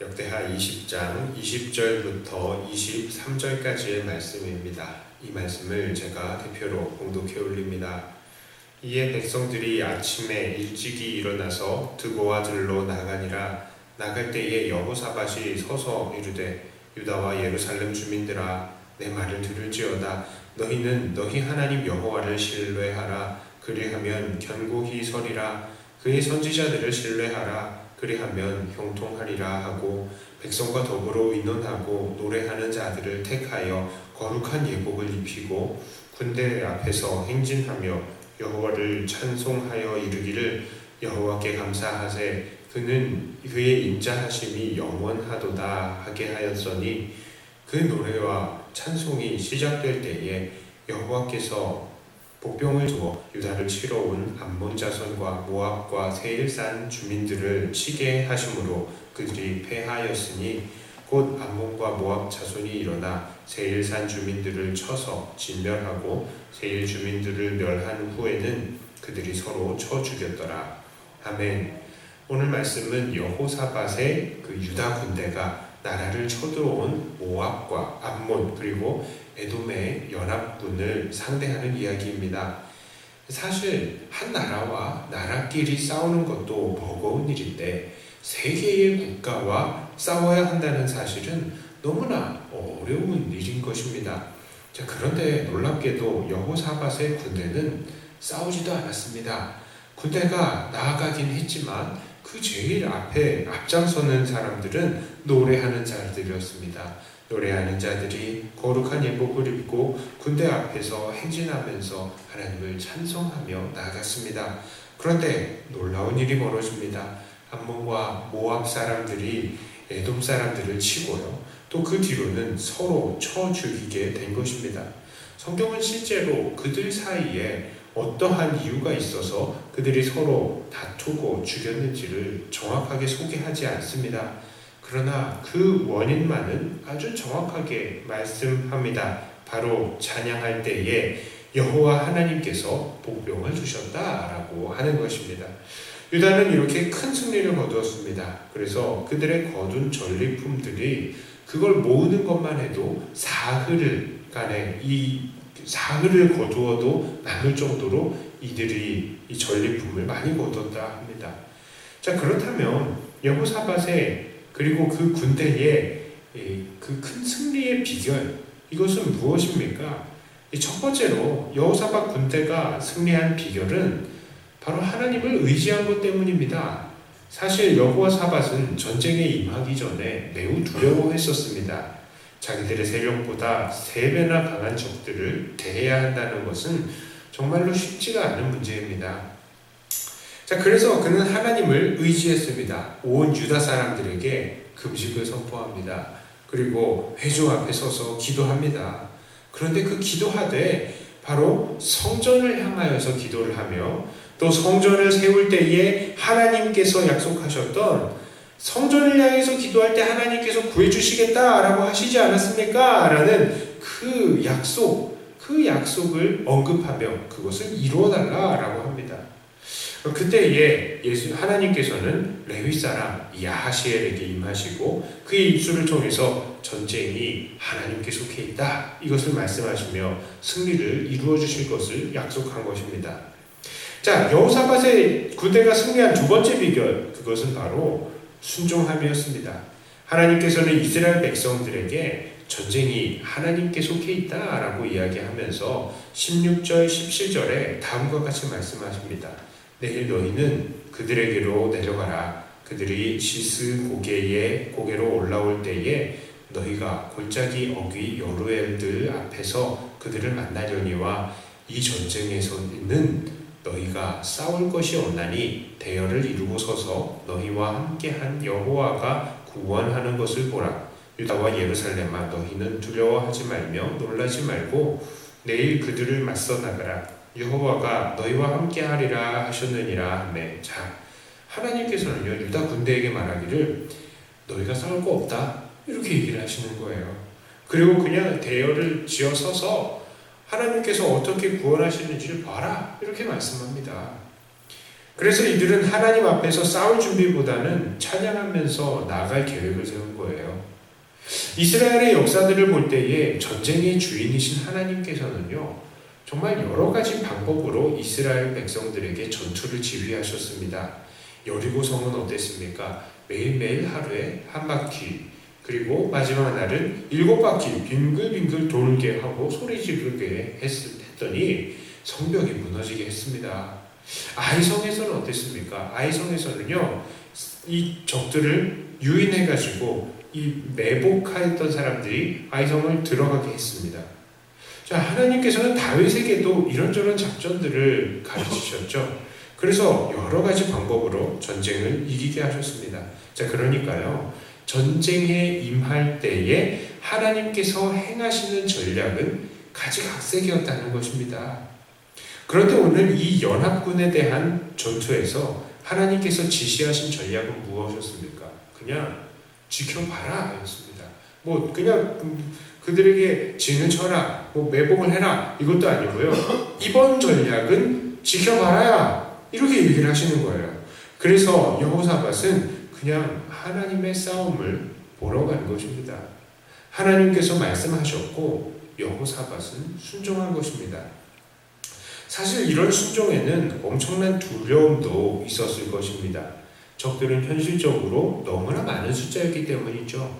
역대하 20장 20절부터 23절까지의 말씀입니다. 이 말씀을 제가 대표로 공독해 올립니다. 이에 백성들이 아침에 일찍이 일어나서 드고와 들로 나가니라. 나갈 때에 여호사밧이 서서 이르되 유다와 예루살렘 주민들아 내 말을 들을지어다. 너희는 너희 하나님 여호와를 신뢰하라. 그리하면 견고히 서리라. 그의 선지자들을 신뢰하라 그리하면 형통하리라 하고 백성과 더불어 의논하고 노래하는 자들을 택하여 거룩한 예복을 입히고 군대 앞에서 행진하며 여호와를 찬송하여 이르기를 여호와께 감사하세. 그는 그의 인자하심이 영원하도다 하게 하였으니 그 노래와 찬송이 시작될 때에 여호와께서 복병을 두어 유다를 치러 온 암몬 자손과 모압과 세일산 주민들을 치게 하심으로 그들이 패하였으니 곧 암몬과 모압 자손이 일어나 세일산 주민들을 쳐서 진멸하고 세일 주민들을 멸한 후에는 그들이 서로 쳐 죽였더라. 아멘. 오늘 말씀은 여호사밧의 그 유다 군대가 나라를 쳐들어온 모압과 암몬 그리고 에돔의 연합군을 상대하는 이야기입니다. 사실 한 나라와 나라끼리 싸우는 것도 버거운 일인데 세 개의 국가와 싸워야 한다는 사실은 너무나 어려운 일인 것입니다. 자, 그런데 놀랍게도 여호사밧의 군대는 싸우지도 않았습니다. 군대가 나아가긴 했지만 그 제일 앞에 앞장서는 사람들은 노래하는 자들이었습니다. 노래하는 자들이 거룩한 예복을 입고 군대 앞에서 행진하면서 하나님을 찬송하며 나아갔습니다. 그런데 놀라운 일이 벌어집니다. 암몬과 모압 사람들이 에돔 사람들을 치고요. 또 그 뒤로는 서로 쳐 죽이게 된 것입니다. 성경은 실제로 그들 사이에 어떠한 이유가 있어서 그들이 서로 다투고 죽였는지를 정확하게 소개하지 않습니다. 그러나 그 원인만은 아주 정확하게 말씀합니다. 바로 찬양할 때에 여호와 하나님께서 복병을 주셨다라고 하는 것입니다. 유다는 이렇게 큰 승리를 거두었습니다. 그래서 그들의 거둔 전리품들이 그걸 모으는 것만 해도 사흘 간의 이 사흘을 거두어도 남을 정도로 이들이 이 전리품을 많이 거뒀다 합니다. 자 그렇다면 여호사밧의 그리고 그 군대의 그 큰 승리의 비결 이것은 무엇입니까? 첫 번째로 여호사밧 군대가 승리한 비결은 바로 하나님을 의지한 것 때문입니다. 사실 여호사밧은 전쟁에 임하기 전에 매우 두려워했었습니다. 자기들의 세력보다 세 배나 강한 적들을 대해야 한다는 것은 정말로 쉽지가 않은 문제입니다. 자, 그래서 그는 하나님을 의지했습니다. 온 유다 사람들에게 금식을 선포합니다. 그리고 회중 앞에 서서 기도합니다. 그런데 그 기도하되 바로 성전을 향하여서 기도를 하며 또 성전을 세울 때에 하나님께서 약속하셨던 성전을 향해서 기도할 때 하나님께서 구해주시겠다라고 하시지 않았습니까? 라는 그 약속, 그 약속을 언급하며 그것을 이루어달라라고 합니다. 그때에 예수 하나님께서는 레위 사람 야하시엘에게 임하시고 그의 입술을 통해서 전쟁이 하나님께 속해 있다 이것을 말씀하시며 승리를 이루어 주실 것을 약속한 것입니다. 자 여호사밧의 군대가 승리한 두 번째 비결 그것은 바로 순종함이었습니다. 하나님께서는 이스라엘 백성들에게 전쟁이 하나님께 속해 있다라고 이야기하면서 16절 17절에 다음과 같이 말씀하십니다. 내일 너희는 그들에게로 내려가라. 그들이 시스 고개에 고개로 올라올 때에 너희가 골짜기 어귀 여루엘들 앞에서 그들을 만나려니와 이 전쟁에서는 너희가 싸울 것이 없나니 대열을 이루고 서서 너희와 함께한 여호와가 구원하는 것을 보라. 유다와 예루살렘아 너희는 두려워하지 말며 놀라지 말고 내일 그들을 맞서 나가라. 여호와가 너희와 함께하리라 하셨느니라 하매 자 하나님께서는요 유다 군대에게 말하기를 너희가 싸울 거 없다 이렇게 얘기를 하시는 거예요. 그리고 그냥 대열을 지어 서서 하나님께서 어떻게 구원하시는지를 봐라 이렇게 말씀합니다. 그래서 이들은 하나님 앞에서 싸울 준비보다는 찬양하면서 나갈 계획을 세운 거예요. 이스라엘의 역사들을 볼 때에 전쟁의 주인이신 하나님께서는요, 정말 여러 가지 방법으로 이스라엘 백성들에게 전투를 지휘하셨습니다. 여리고성은 어땠습니까? 매일매일 하루에 한 바퀴, 그리고 마지막 날은 일곱 바퀴 빙글빙글 돌게 하고 소리 지르게 했, 했더니 성벽이 무너지게 했습니다. 아이성에서는 어땠습니까? 아이성에서는요, 이 적들을 유인해가지고 이 매복하였던 사람들이 아이성을 들어가게 했습니다. 자, 하나님께서는 다윗에게도 이런저런 작전들을 가르치셨죠. 그래서 여러 가지 방법으로 전쟁을 이기게 하셨습니다. 자, 그러니까요. 전쟁에 임할 때에 하나님께서 행하시는 전략은 가지각색이었다는 것입니다. 그런데 오늘 이 연합군에 대한 전투에서 하나님께서 지시하신 전략은 무엇이었습니까? 그냥 지켜봐라 였습니다. 뭐 그냥 그들에게 진을 쳐라, 뭐 매복을 해라 이것도 아니고요. 이번 전략은 지켜봐라야 이렇게 얘기를 하시는 거예요. 그래서 여호사밧은 그냥 하나님의 싸움을 보러 간 것입니다. 하나님께서 말씀하셨고 여호사밧은 순종한 것입니다. 사실 이런 순종에는 엄청난 두려움도 있었을 것입니다. 적들은 현실적으로 너무나 많은 숫자였기 때문이죠.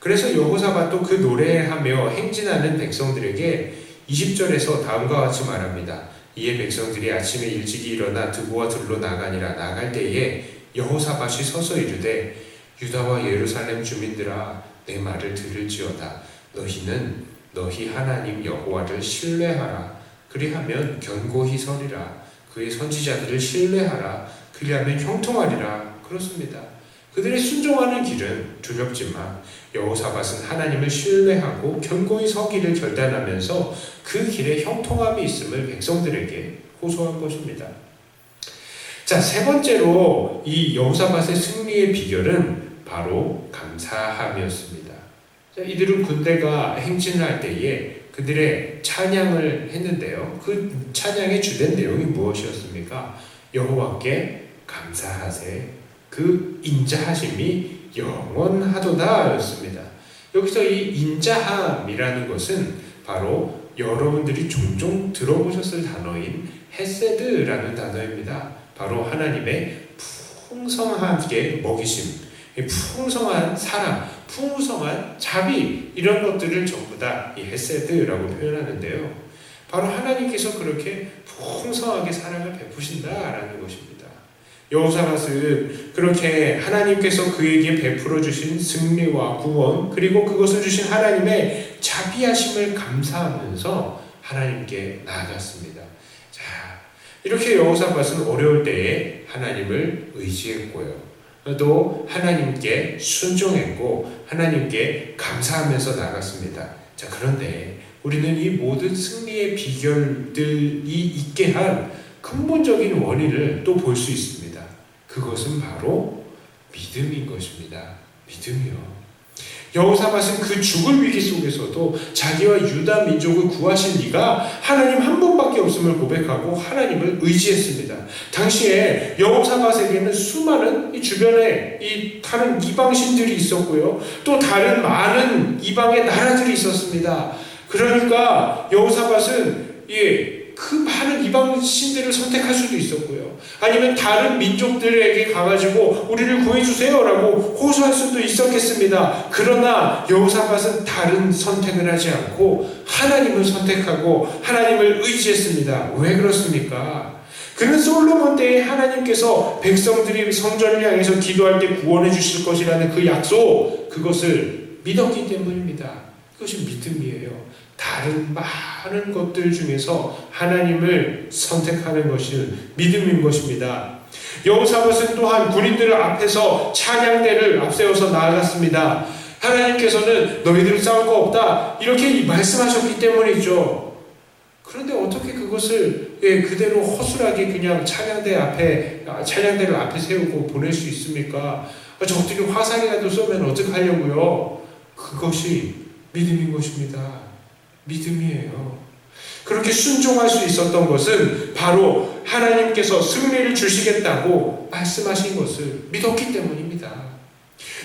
그래서 여호사밧도 그 노래하며 행진하는 백성들에게 20절에서 다음과 같이 말합니다. 이에 백성들이 아침에 일찍이 일어나 드보와 들로 나가니라 나갈 때에 여호사밧이 서서 이르되 유다와 예루살렘 주민들아 내 말을 들을지어다. 너희는 너희 하나님 여호와를 신뢰하라. 그리하면 견고히 서리라. 그의 선지자들을 신뢰하라. 그리하면 형통하리라. 그렇습니다. 그들의 순종하는 길은 두렵지만 여호사밧은 하나님을 신뢰하고 견고히 서기를 결단하면서 그 길에 형통함이 있음을 백성들에게 호소한 것입니다. 자, 세 번째로 이 여호사밧의 승리의 비결은 바로 감사함이었습니다. 자, 이들은 군대가 행진을 할 때에 그들의 찬양을 했는데요. 그 찬양의 주된 내용이 무엇이었습니까? 여호와께 감사하세. 그 인자하심이 영원하도다였습니다. 여기서 이 인자함이라는 것은 바로 여러분들이 종종 들어보셨을 단어인 헤세드라는 단어입니다. 바로 하나님의 풍성하게 먹이심, 풍성한 사랑, 풍성한 자비 이런 것들을 전부 다 이 헤세드라고 표현하는데요. 바로 하나님께서 그렇게 풍성하게 사랑을 베푸신다라는 것입니다. 여호사밧은 그렇게 하나님께서 그에게 베풀어 주신 승리와 구원 그리고 그것을 주신 하나님의 자비하심을 감사하면서 하나님께 나아갔습니다. 자, 이렇게 여호사 밧은 어려울 때에 하나님을 의지했고요. 또 하나님께 순종했고 하나님께 감사하면서 나갔습니다. 자, 그런데 우리는 이 모든 승리의 비결들이 있게 한 근본적인 원인을 또 볼 수 있습니다. 그것은 바로 믿음인 것입니다. 믿음이요. 여호사밧은 그 죽을 위기 속에서도 자기와 유다 민족을 구하신 이가 하나님 한 분밖에 없음을 고백하고 하나님을 의지했습니다. 당시에 여호사밧에게는 수많은 이 주변에 이 다른 이방신들이 있었고요. 또 다른 많은 이방의 나라들이 있었습니다. 그러니까 여호사밧은 예, 그 많은 이방 신들을 선택할 수도 있었고요. 아니면 다른 민족들에게 가가지고 우리를 구해주세요라고 호소할 수도 있었겠습니다. 그러나 여호사밧은 다른 선택을 하지 않고 하나님을 선택하고 하나님을 의지했습니다. 왜 그렇습니까? 그는 솔로몬 때에 하나님께서 백성들이 성전을 향해서 기도할 때 구원해 주실 것이라는 그 약속, 그것을 믿었기 때문입니다. 그것이 믿음이에요. 다른 많은 것들 중에서 하나님을 선택하는 것이 믿음인 것입니다. 여호사밧은 또한 군인들 앞에서 찬양대를 앞세워서 나아갔습니다. 하나님께서는 너희들 싸울 거 없다 이렇게 말씀하셨기 때문이죠. 그런데 어떻게 그것을 예, 그대로 허술하게 그냥 찬양대 앞에 아, 찬양대를 앞에 세우고 보낼 수 있습니까? 적들이 화살이라도 쏘면 어떡하려고요? 그것이 믿음인 것입니다. 믿음이에요. 그렇게 순종할 수 있었던 것은 바로 하나님께서 승리를 주시겠다고 말씀하신 것을 믿었기 때문입니다.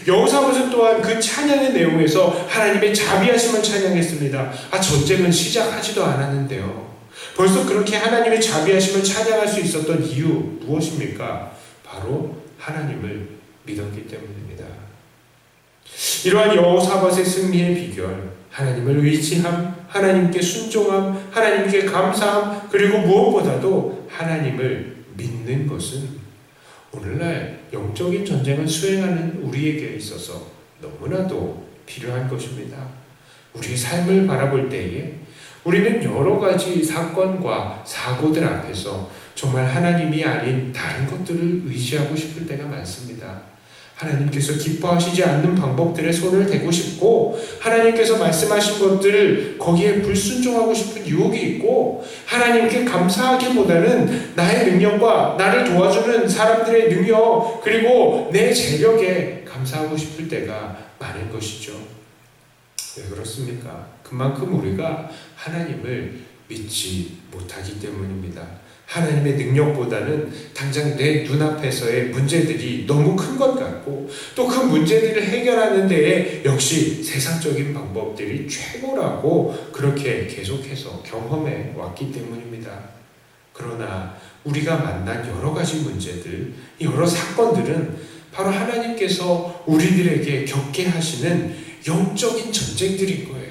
여호사밧은 또한 그 찬양의 내용에서 하나님의 자비하심을 찬양했습니다. 아 전쟁은 시작하지도 않았는데요. 벌써 그렇게 하나님의 자비하심을 찬양할 수 있었던 이유 무엇입니까? 바로 하나님을 믿었기 때문입니다. 이러한 여호사밧의 승리의 비결, 하나님을 의지함, 하나님께 순종함, 하나님께 감사함, 그리고 무엇보다도 하나님을 믿는 것은 오늘날 영적인 전쟁을 수행하는 우리에게 있어서 너무나도 필요한 것입니다. 우리의 삶을 바라볼 때에 우리는 여러 가지 사건과 사고들 앞에서 정말 하나님이 아닌 다른 것들을 의지하고 싶을 때가 많습니다. 하나님께서 기뻐하시지 않는 방법들에 손을 대고 싶고 하나님께서 말씀하신 것들 거기에 불순종하고 싶은 유혹이 있고 하나님께 감사하기보다는 나의 능력과 나를 도와주는 사람들의 능력 그리고 내 재력에 감사하고 싶을 때가 많은 것이죠. 왜 그렇습니까? 그만큼 우리가 하나님을 믿지 못하기 때문입니다. 하나님의 능력보다는 당장 내 눈앞에서의 문제들이 너무 큰 것 같고 또 그 문제들을 해결하는 데에 역시 세상적인 방법들이 최고라고 그렇게 계속해서 경험해 왔기 때문입니다. 그러나 우리가 만난 여러 가지 문제들, 여러 사건들은 바로 하나님께서 우리들에게 겪게 하시는 영적인 전쟁들인 거예요.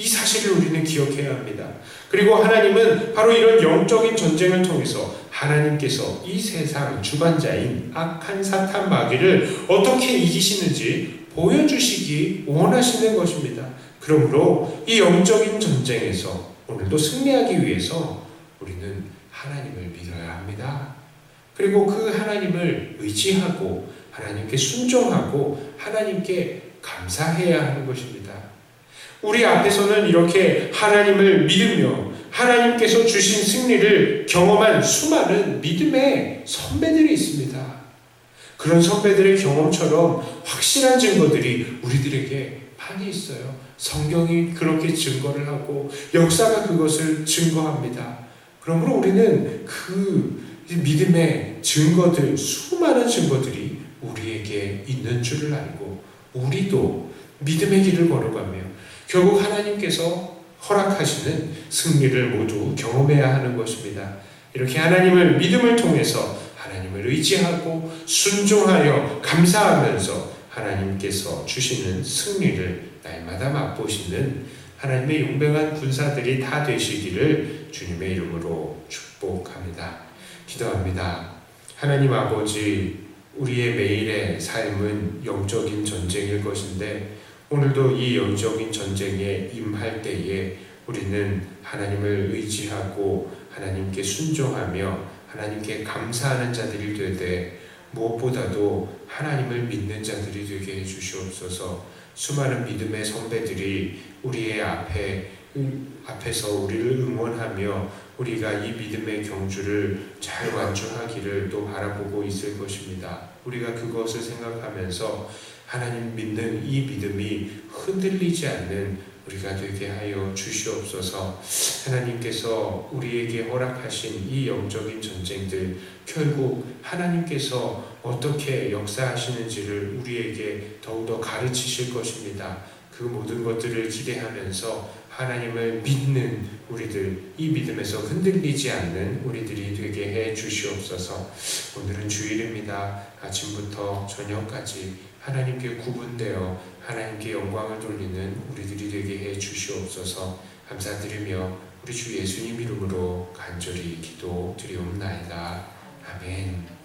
이 사실을 우리는 기억해야 합니다. 그리고 하나님은 바로 이런 영적인 전쟁을 통해서 하나님께서 이 세상 주관자인 악한 사탄 마귀를 어떻게 이기시는지 보여주시기 원하시는 것입니다. 그러므로 이 영적인 전쟁에서 오늘도 승리하기 위해서 우리는 하나님을 믿어야 합니다. 그리고 그 하나님을 의지하고 하나님께 순종하고 하나님께 감사해야 하는 것입니다. 우리 앞에서는 이렇게 하나님을 믿으며 하나님께서 주신 승리를 경험한 수많은 믿음의 선배들이 있습니다. 그런 선배들의 경험처럼 확실한 증거들이 우리들에게 많이 있어요. 성경이 그렇게 증거를 하고 역사가 그것을 증거합니다. 그러므로 우리는 그 믿음의 증거들, 수많은 증거들이 우리에게 있는 줄을 알고 우리도 믿음의 길을 걸어가며 결국 하나님께서 허락하시는 승리를 모두 경험해야 하는 것입니다. 이렇게 하나님을 믿음을 통해서 하나님을 의지하고 순종하여 감사하면서 하나님께서 주시는 승리를 날마다 맛보시는 하나님의 용맹한 군사들이 다 되시기를 주님의 이름으로 축복합니다. 기도합니다. 하나님 아버지, 우리의 매일의 삶은 영적인 전쟁일 것인데 오늘도 이 영적인 전쟁에 임할 때에 우리는 하나님을 의지하고 하나님께 순종하며 하나님께 감사하는 자들이 되되 무엇보다도 하나님을 믿는 자들이 되게 해주시옵소서 수많은 믿음의 선배들이 우리의 앞에 앞에서 우리를 응원하며 우리가 이 믿음의 경주를 잘 완주하기를 또 바라보고 있을 것입니다. 우리가 그것을 생각하면서 하나님 믿는 이 믿음이 흔들리지 않는 우리가 되게 하여 주시옵소서. 하나님께서 우리에게 허락하신 이 영적인 전쟁들 결국 하나님께서 어떻게 역사하시는지를 우리에게 더욱더 가르치실 것입니다. 그 모든 것들을 기대하면서 하나님을 믿는 우리들, 이 믿음에서 흔들리지 않는 우리들이 되게 해 주시옵소서. 오늘은 주일입니다. 아침부터 저녁까지 하나님께 구분되어 하나님께 영광을 돌리는 우리들이 되게 해 주시옵소서. 감사드리며 우리 주 예수님 이름으로 간절히 기도 드리옵나이다. 아멘.